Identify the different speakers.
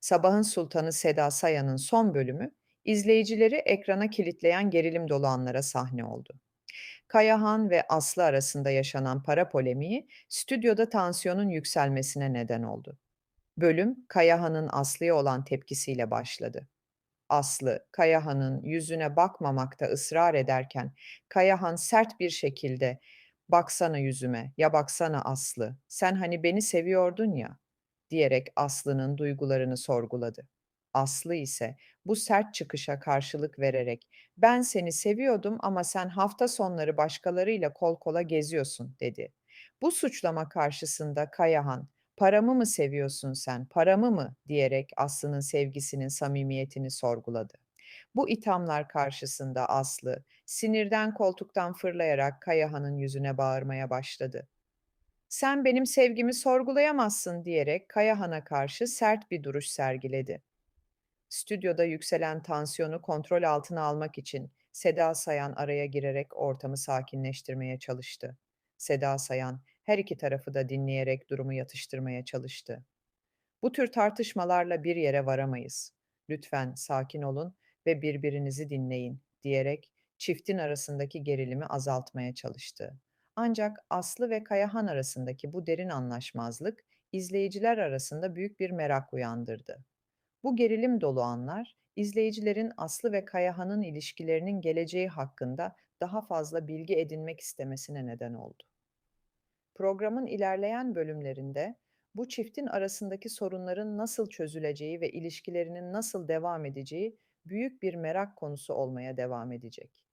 Speaker 1: Sabahın Sultanı Seda Sayan'ın son bölümü, izleyicileri ekrana kilitleyen gerilim dolu anlara sahne oldu. Kayahan ve Aslı arasında yaşanan para polemiği, stüdyoda tansiyonun yükselmesine neden oldu. Bölüm, Kayahan'ın Aslı'ya olan tepkisiyle başladı. Aslı, Kayahan'ın yüzüne bakmamakta ısrar ederken, Kayahan sert bir şekilde "Baksana yüzüme, ya baksana Aslı, sen hani beni seviyordun ya." Diyerek Aslı'nın duygularını sorguladı. Aslı ise bu sert çıkışa karşılık vererek "Ben seni seviyordum ama sen hafta sonları başkalarıyla kol kola geziyorsun." dedi. Bu suçlama karşısında Kayahan "Paramı mı seviyorsun sen, paramı mı?" diyerek Aslı'nın sevgisinin samimiyetini sorguladı. Bu ithamlar karşısında Aslı sinirden koltuktan fırlayarak Kayahan'ın yüzüne bağırmaya başladı. "Sen benim sevgimi sorgulayamazsın." diyerek Kayahan'a karşı sert bir duruş sergiledi. Stüdyoda yükselen tansiyonu kontrol altına almak için Seda Sayan araya girerek ortamı sakinleştirmeye çalıştı. Seda Sayan her iki tarafı da dinleyerek durumu yatıştırmaya çalıştı. Bu tür tartışmalarla bir yere varamayız. Lütfen sakin olun ve birbirinizi dinleyin diyerek çiftin arasındaki gerilimi azaltmaya çalıştı. Ancak Aslı ve Kayahan arasındaki bu derin anlaşmazlık izleyiciler arasında büyük bir merak uyandırdı. Bu gerilim dolu anlar, izleyicilerin Aslı ve Kayahan'ın ilişkilerinin geleceği hakkında daha fazla bilgi edinmek istemesine neden oldu. Programın ilerleyen bölümlerinde bu çiftin arasındaki sorunların nasıl çözüleceği ve ilişkilerinin nasıl devam edeceği büyük bir merak konusu olmaya devam edecek.